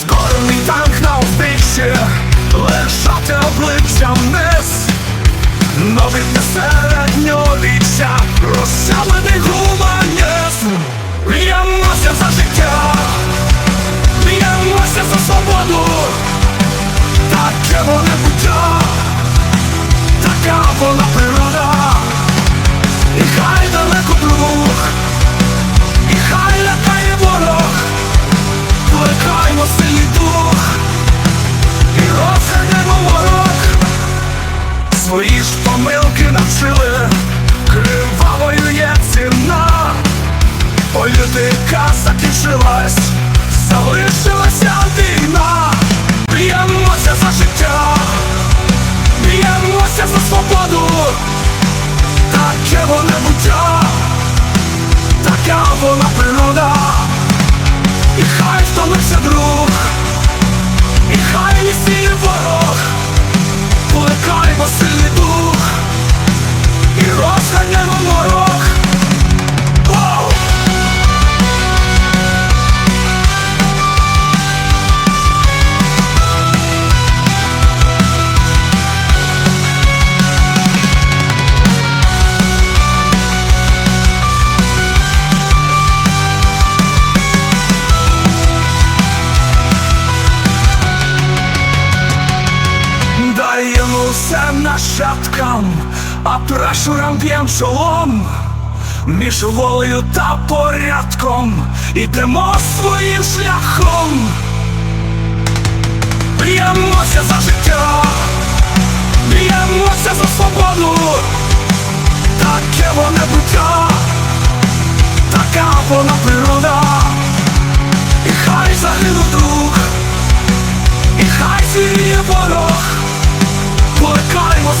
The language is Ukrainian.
Скорений танк на узбіччі. Лежати обличчям вниз. Новітне середньовіччя. Розчавлений гуманізм. Б'ємося за життя. Б'ємося за свободу. Таке воне Таке воне Все нащадкам, а прашурам б'єм чолом. Між волею та порядком ідемо своїм шляхом. Б'ємося за життя, б'ємося за свободу, таке воне буття, така вона природа, і хай загине друг, і хай сіє ворог. calling